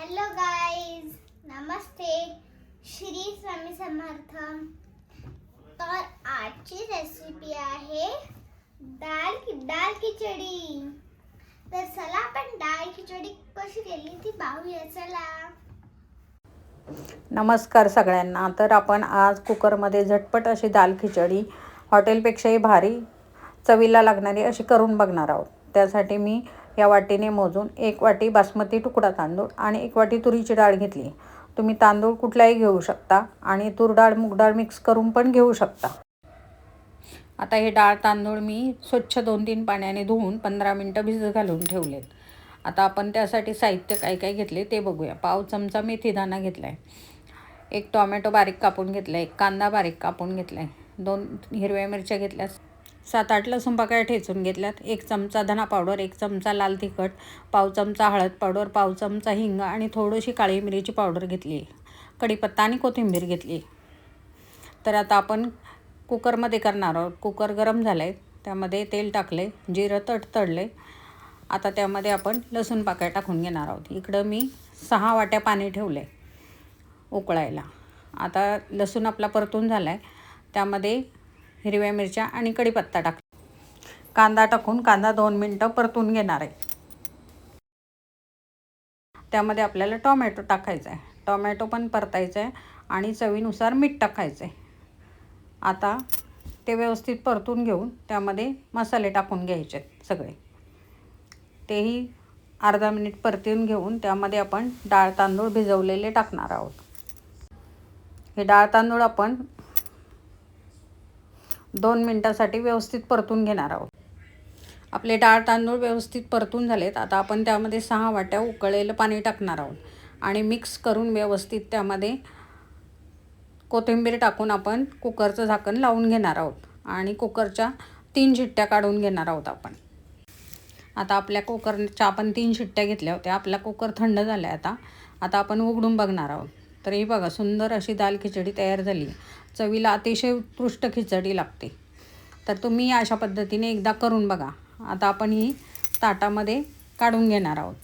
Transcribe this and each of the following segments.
Hello guys नमस्ते श्री स्वामी समर्थ तर आजची रेसिपी आहे दाल की दाल खिचडी. तर चला आपण डाळ खिचडी कशी केली ती पाहूया चला. नमस्कार सगळ्यांना. तर आपण आज कुकरमध्ये झटपट अशी दाल खिचडी हॉटेलपेक्षाही भारी चवीला लागणारी अशी करून बघणार आहोत. त्यासाठी मी ह्या वाटीने मोजून एक वाटी बासमती तुकडा तांदूळ आणि एक वाटी तुरीची डाळ घेतली. तुम्ही तांदूळ कुठलाही घेऊ शकता आणि तूर डाळ मूग डाळ मिक्स करून पण घेऊ शकता. आता हे डाळ तांदूळ मी स्वच्छ दोन तीन पाण्याने धुवून पंधरा मिनटं भिजत घालून ठेवलेत. आता आपण त्यासाठी साहित्य काय काय घेतले ते बघूया. पाव चमचा मेथीदाणा घेतला आहे एक टॉमॅटो बारीक कापून घेतला आहे एक कांदा बारीक कापून घेतला आहे दोन हिरव्या मिरच्या घेतल्या सात आठ लसूण पाकळ्या ठेचून घेतल्यात. एक चमचा धना पावडर एक चमचा लाल तिखट पाव चमचा हळद पावडर पाव चमचा हिंग आणि थोडीशी काळी मिरीची पावडर घेतली. कढीपत्ता आणि कोथिंबीर घेतली. तर आता आपण कुकरमध्ये करणार आहोत. कुकर गरम झालं आहे त्यामध्ये तेल टाकले जिरं तट तडले आता त्यामध्ये आपण लसूण पाकळ्या टाकून घेणार आहोत. इकडं मी सहा वाट्या पाणी ठेवलं आहे उकळायला. आता लसूण आपला परतून झाला आहे त्यामध्ये हिरव्या मिरच्या आणि कढीपत्ता टाक कांदा टाकून कांदा दोन मिनटं परतून घेणार आहे. त्यामध्ये आपल्याला टॉमॅटो टाकायचा आहे टॉमॅटो पण परतायचं आहे आणि चवीनुसार मीठ टाकायचं आहे आता ते व्यवस्थित परतून घेऊन त्यामध्ये मसाले टाकून घ्यायचे आहेत सगळे. तेही अर्धा मिनिट परतून घेऊन त्यामध्ये आपण डाळ तांदूळ भिजवलेले टाकणार आहोत. हे डाळ तांदूळ आपण दोन मिनटासाठी व्यवस्थित परतून घेणार आहोत. आपले डाळ तांदूळ व्यवस्थित परतून झालेत. आता आपण त्यामध्ये सहा वाट्या उकळलेलं पाणी टाकणार आहोत. आणि मिक्स करून व्यवस्थित त्यामध्ये कोथिंबीर टाकून आपण कुकरचं झाकण लावून घेणार आहोत. आणि कुकरच्या तीन शिट्ट्या काढून घेणार आहोत आपण. आता आपल्या कुकरच्या आपण तीन शिट्ट्या घेतल्या होत्या. आपला कुकर थंड झाला आहे आता. आता आपण उघडून बघणार आहोत. तर हे बघा सुंदर अशी दाल खिचडी तयार झाली. चवीला अतिशय उत्कृष्ट खिचडी लागते. तर तुम्ही अशा पद्धतीने एकदा करून बघा. आता आपण ही ताटामध्ये काढून घेणार आहोत.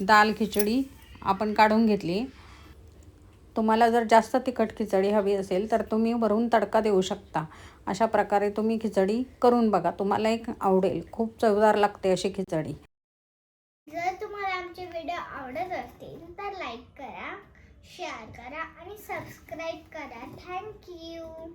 दाल खिचडी आपण काढून घेतली. तुम्हाला जर जास्त तिखट खिचडी हवी असेल तर तुम्ही भरून तडका देऊ शकता. अशा प्रकारे तुम्ही खिचडी करून बघा. तुम्हाला एक आवडेल. खूप चवदार लागते अशी खिचडी. जर तुम्हाला आमचे व्हिडिओ आवडत असतील तर लाईक करा शेअर करा आणि सबस्क्राईब करा. थँक्यू